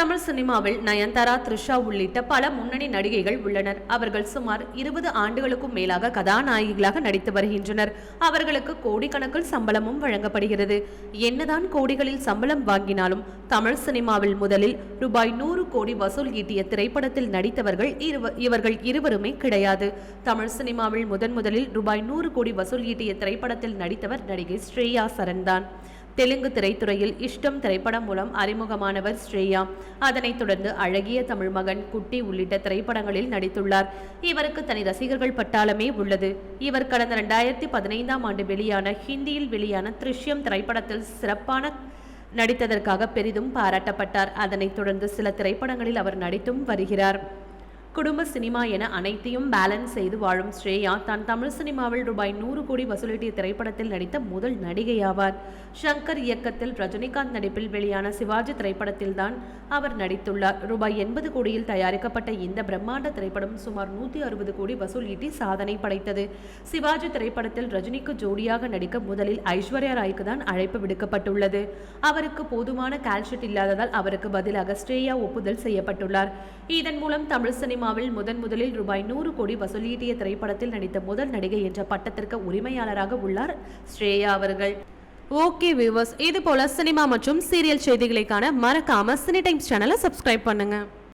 தமிழ் சினிமாவில் நயன்தாரா த்ரிஷா உள்ளிட்ட பல முன்னணி நடிகைகள் உள்ளனர். அவர்கள் சுமார் இருபது ஆண்டுகளுக்கும் மேலாக கதாநாயகிகளாக நடித்து வருகின்றனர். அவர்களுக்கு கோடிக்கணக்கில் சம்பளமும் வழங்கப்படுகிறது. என்னதான் கோடிகளில் சம்பளம் வாங்கினாலும் தமிழ் சினிமாவில் முதலில் ரூபாய் நூறு கோடி வசூல் ஈட்டிய திரைப்படத்தில் நடித்தவர்கள் இருவ- இவர்கள் இருவருமே கிடையாது. தமிழ் சினிமாவில் முதன் முதலில் ரூபாய் நூறு கோடி வசூல் ஈட்டிய திரைப்படத்தில் நடித்தவர் நடிகை ஸ்ரேயா சரண் தான் தெலுங்கு திரைத்துறையில் இஷ்டம் திரைப்படம் மூலம் அறிமுகமானவர் ஸ்ரேயா. அதனைத் தொடர்ந்து அழகிய தமிழ் மகன் குட்டி உள்ளிட்ட திரைப்படங்களில் நடித்துள்ளார். இவருக்கு தனி ரசிகர்கள் பட்டாளமே உள்ளது. இவர் கடந்த ரெண்டாயிரத்தி பதினைந்தாம் ஆண்டு வெளியான ஹிந்தியில் வெளியான திருஷ்யம் திரைப்படத்தில் சிறப்பான நடித்ததற்காக பெரிதும் பாராட்டப்பட்டார். அதனைத் தொடர்ந்து சில திரைப்படங்களில் அவர் நடித்தும் வருகிறார். குடும்ப சினிமா என அனைத்தையும் பேலன்ஸ் செய்து வாழும் ஸ்ரேயா தான் தமிழ் சினிமாவில் ரூபாய் நூறு கோடி வசூலிட்டிய திரைப்படத்தில் நடித்த முதல் நடிகையாவார். ஷங்கர் இயக்கத்தில் ரஜினிகாந்த் நடிப்பில் வெளியான சிவாஜி திரைப்படத்தில் தான் அவர் நடித்துள்ளார். ரூபாய் எண்பது கோடியில் தயாரிக்கப்பட்ட இந்த பிரம்மாண்ட திரைப்படம் சுமார் நூற்றி அறுபது கோடி வசூலீட்டி சாதனை படைத்தது. சிவாஜி திரைப்படத்தில் ரஜினிக்கு ஜோடியாக நடிக்க முதலில் ஐஸ்வர்யா ராய்க்கு தான் அழைப்பு விடுக்கப்பட்டுள்ளது. அவருக்கு போதுமான கால்ஷீட் இல்லாததால் அவருக்கு பதிலாக ஸ்ரேயா ஒப்புதல் செய்யப்பட்டுள்ளார். இதன் மூலம் தமிழ் சினிமா சினிமாவில் முதன் முதலில் ரூபாய் நூறு கோடி வசூலீட்டிய திரைப்படத்தில் நடித்த முதல் நடிகை என்ற பட்டத்திற்கு உரிமையாளராக உள்ளார் ஸ்ரேயா அவர்கள். ஓகே வியூவர்ஸ் இது போல சினிமா மற்றும் சீரியல் செய்திகளைக்கான மறக்காம சினி டைம்ஸ் சேனலை சப்ஸ்கிரைப் பண்ணுங்க.